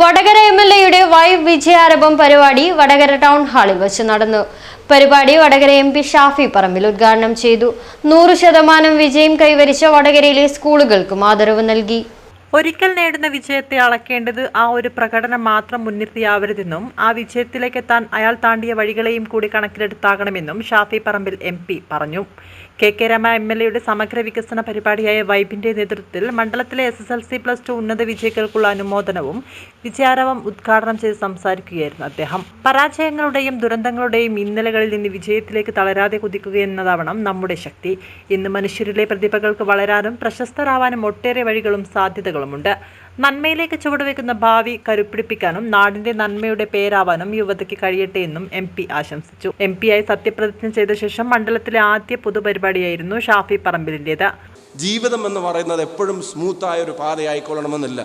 Vadakara M L എയുടെ വൈവ് വിജയാരംഭം പരിപാടി Vadakara town ഹാളിൽ വെച്ച് നടന്നു. പരിപാടി വടകര എം പി ഷാഫി പറമ്പിൽ ഉദ്ഘാടനം ചെയ്തു. നൂറ് ശതമാനം വിജയം കൈവരിച്ച വടകരയിലെ സ്കൂളുകൾക്കും ആദരവ് നൽകി. ഒരിക്കൽ നേടുന്ന വിജയത്തെ അളക്കേണ്ടത് ആ ഒരു പ്രകടനം മാത്രം മുൻനിർത്തിയാവരുതെന്നും ആ വിജയത്തിലേക്ക് എത്താൻ അയാൾ താണ്ടിയ വഴികളെയും കൂടി കണക്കിലെടുത്താകണമെന്നും ഷാഫി പറമ്പിൽ എം പറഞ്ഞു. K K Rama M L എയുടെ സമഗ്ര വികസന പരിപാടിയായ വൈബിന്റെ നേതൃത്വത്തിൽ മണ്ഡലത്തിലെ S S L C plus two ഉന്നത വിജയികൾക്കുള്ള അനുമോദനവും വിജയാരവം ഉദ്ഘാടനം ചെയ്ത് സംസാരിക്കുകയായിരുന്നു അദ്ദേഹം. പരാജയങ്ങളുടെയും ദുരന്തങ്ങളുടെയും ഇന്നലകളിൽ നിന്ന് വിജയത്തിലേക്ക് തളരാതെ കുതിക്കുക കുതിക്കുകയെന്നതാവണം നമ്മുടെ ശക്തി. ഇന്ന് മനുഷ്യരിലെ പ്രതിഭകൾക്ക് വളരാനും പ്രശസ്തരാവാനും ഒട്ടേറെ വഴികളും സാധ്യതകളുമുണ്ട്. നന്മയിലേക്ക് ചുവടുവെക്കുന്ന ഭാവി കരുപ്പിടിപ്പിക്കാനും നാടിന്റെ നന്മയുടെ പേരാവാനും യുവതയ്ക്ക് കഴിയട്ടെ എന്നും എം പി ആശംസിച്ചു. എം ആയി സത്യപ്രതിജ്ഞ ചെയ്ത ശേഷം മണ്ഡലത്തിലെ ആദ്യ പൊതുപരിപാടിയായിരുന്നു ഷാഫി പറമ്പിലിന്റേത് ജീവിതം എന്ന് പറയുന്നത് എപ്പോഴും സ്മൂത്തായ ഒരു പാതയായിക്കൊള്ളണമെന്നില്ല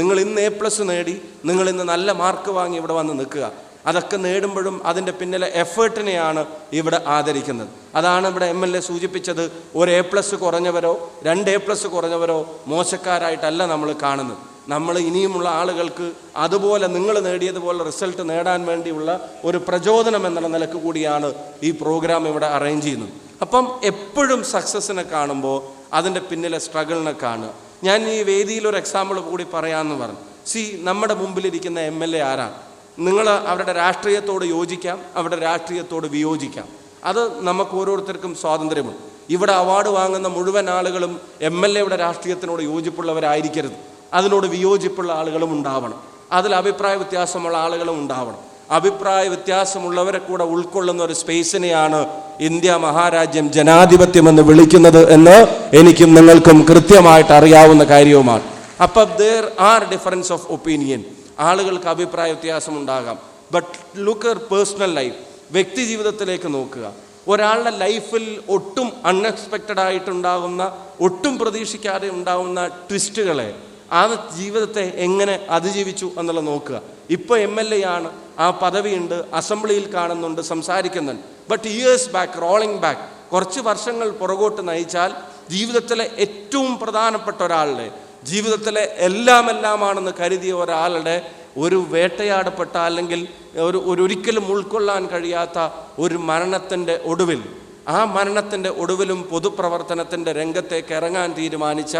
നിങ്ങൾ ഇന്ന് എ പ്ലസ് നേടി നിങ്ങൾ ഇന്ന് നല്ല മാർക്ക് വാങ്ങി ഇവിടെ വന്ന് നിൽക്കുക. അതൊക്കെ നേടുമ്പോഴും അതിന്റെ പിന്നിലെ എഫേർട്ടിനെയാണ് ഇവിടെ ആദരിക്കുന്നത്. അതാണ് ഇവിടെ എം എൽ എ സൂചിപ്പിച്ചത് ഒരു എ പ്ലസ് കുറഞ്ഞവരോ രണ്ട് എ പ്ലസ് കുറഞ്ഞവരോ മോശക്കാരായിട്ടല്ല നമ്മൾ കാണുന്നത്. നമ്മൾ ഇനിയുമുള്ള ആളുകൾക്ക് അതുപോലെ നിങ്ങൾ നേടിയതുപോലെ റിസൾട്ട് നേടാൻ വേണ്ടിയുള്ള ഒരു പ്രചോദനം എന്നുള്ള നിലയ്ക്ക് കൂടിയാണ് ഈ പ്രോഗ്രാം ഇവിടെ അറേഞ്ച് ചെയ്യുന്നത്. അപ്പം എപ്പോഴും സക്സസ്സിനെ കാണുമ്പോൾ അതിന്റെ പിന്നിലെ സ്ട്രഗിളിനെ കാണുക. ഞാൻ ഈ വേദിയിൽ ഒരു എക്സാമ്പിൾ കൂടി പറയാമെന്ന് പറഞ്ഞു. സി നമ്മുടെ മുമ്പിലിരിക്കുന്ന എം എൽ എ ആരാണ്? നിങ്ങൾ അവരുടെ രാഷ്ട്രീയത്തോട് യോജിക്കാം അവരുടെ രാഷ്ട്രീയത്തോട് വിയോജിക്കാം. അത് നമുക്ക് ഓരോരുത്തർക്കും സ്വാതന്ത്ര്യമുണ്ട്. ഇവിടെ അവാർഡ് വാങ്ങുന്ന മുഴുവൻ ആളുകളും എം എൽ എയുടെ രാഷ്ട്രീയത്തിനോട് യോജിപ്പുള്ളവരായിരിക്കരുത്. അതിനോട് വിയോജിപ്പുള്ള ആളുകളും ഉണ്ടാവണം. അതിൽ അഭിപ്രായ വ്യത്യാസമുള്ള ആളുകളും ഉണ്ടാവണം. അഭിപ്രായ വ്യത്യാസമുള്ളവരെ കൂടെ ഉൾക്കൊള്ളുന്ന ഒരു സ്പേസിനെയാണ് ഇന്ത്യ മഹാരാജ്യം ജനാധിപത്യം എന്ന് വിളിക്കുന്നത് എന്ന് എനിക്കും നിങ്ങൾക്കും കൃത്യമായിട്ട് അറിയാവുന്ന കാര്യവുമാണ്. അപ്പം there are difference of opinion ആളുകൾക്ക് അഭിപ്രായ വ്യത്യാസം ഉണ്ടാകാം. ബട്ട് ലുക്ക് പേഴ്സണൽ ലൈഫ് വ്യക്തി ജീവിതത്തിലേക്ക് നോക്കുക. ഒരാളുടെ ലൈഫിൽ ഒട്ടും അൺഎക്സ്പെക്റ്റഡ് ആയിട്ടുണ്ടാകുന്ന ഒട്ടും പ്രതീക്ഷിക്കാതെ ഉണ്ടാകുന്ന ട്വിസ്റ്റുകളെ ആ ജീവിതത്തെ എങ്ങനെ അതിജീവിച്ചു എന്നുള്ളത് നോക്കുക. ഇപ്പോൾ എം എൽ എ ആണ് ആ പദവിയുണ്ട് അസംബ്ലിയിൽ കാണുന്നുണ്ട് സംസാരിക്കുന്നുണ്ട്. But years back rolling back കുറച്ച് വർഷങ്ങൾ പുറകോട്ട് നയിച്ചാൽ ജീവിതത്തിലെ ഏറ്റവും പ്രധാനപ്പെട്ട ഒരാളുടെ ജീവിതത്തിലെ എല്ലാം എല്ലാമാണെന്ന് കരുതിയ ഒരാളുടെ ഒരു വേട്ടയാടപ്പെട്ട അല്ലെങ്കിൽ ഒരു ഒരു ഒരിക്കലും ഉൾക്കൊള്ളാൻ കഴിയാത്ത ഒരു മരണത്തിന്റെ ഒടുവിൽ ആ മരണത്തിന്റെ ഒടുവിലും പൊതുപ്രവർത്തനത്തിന്റെ രംഗത്തേക്ക് ഇറങ്ങാൻ തീരുമാനിച്ച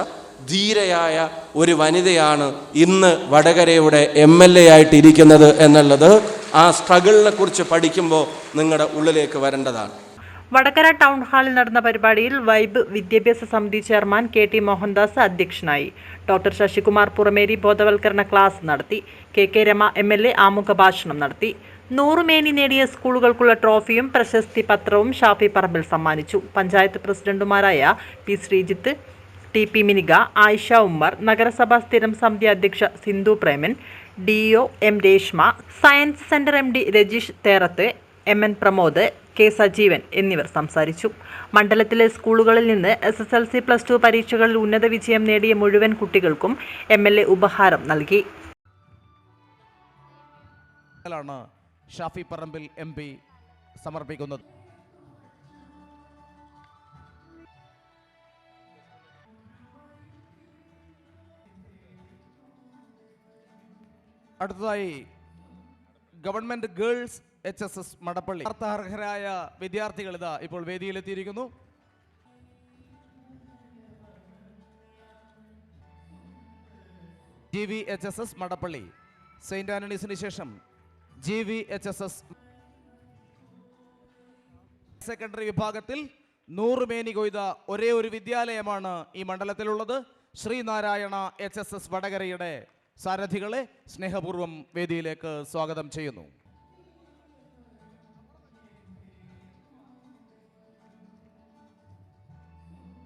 ധീരയായ ഒരു വനിതയാണ് ഇന്ന് വടകരയുടെ എം എൽ എ ആയിട്ടിരിക്കുന്നത് എന്നുള്ളത് ആ സ്ട്രഗിളിനെ കുറിച്ച് പഠിക്കുമ്പോൾ നിങ്ങളുടെ ഉള്ളിലേക്ക് വരേണ്ടതാണ്. വടകര ടൗൺ ഹാളിൽ നടന്ന പരിപാടിയിൽ വൈബ് വിദ്യാഭ്യാസ സമിതി ചെയർമാൻ കെ ടി മോഹൻദാസ് അധ്യക്ഷനായി. ഡോക്ടർ ശശികുമാർ പുറമേരി ബോധവൽക്കരണ ക്ലാസ് നടത്തി. K K Rama M L A ആമുഖ ഭാഷണം നടത്തി. നൂറുമേനി നേടിയ സ്കൂളുകൾക്കുള്ള ട്രോഫിയും പ്രശസ്തി പത്രവും ഷാഫി പറമ്പിൽ സമ്മാനിച്ചു. പഞ്ചായത്ത് പ്രസിഡന്റുമാരായ P Sreejith T P Minika Ayisha Ummer നഗരസഭാ സ്ഥിരം സമിതി അധ്യക്ഷ Sindhu Preman D O M Reshma science centre M D Rajeesh Therath M N Pramod K Sajeevan എന്നിവർ സംസാരിച്ചു. മണ്ഡലത്തിലെ സ്കൂളുകളിൽ നിന്ന് S S L C plus two പരീക്ഷകളിൽ ഉന്നത വിജയം നേടിയ മുഴുവൻ കുട്ടികൾക്കും എം എൽ എ ഉപഹാരം നൽകി. ഷാഫി പറമ്പിൽ എം പി സമർപ്പിക്കുന്നത്. അടുത്തതായി government girls H S S Madappally. അർത്ഥാർഹരായ വിദ്യാർത്ഥികൾ ഇതാ ഇപ്പോൾ വേദിയിലെത്തിയിരിക്കുന്നു. G V H S S Madappally. Saint ആന്റണീസിന് ശേഷം G V H S S secondary വിഭാഗത്തിൽ നൂറ് മേനി കൊയ്ത ഒരേ ഒരു വിദ്യാലയമാണ് ഈ മണ്ഡലത്തിലുള്ളത്. ശ്രീനാരായണ എച്ച് എസ് എസ് വടകരയുടെ സാരഥികളെ സ്നേഹപൂർവം വേദിയിലേക്ക് സ്വാഗതം ചെയ്യുന്നു.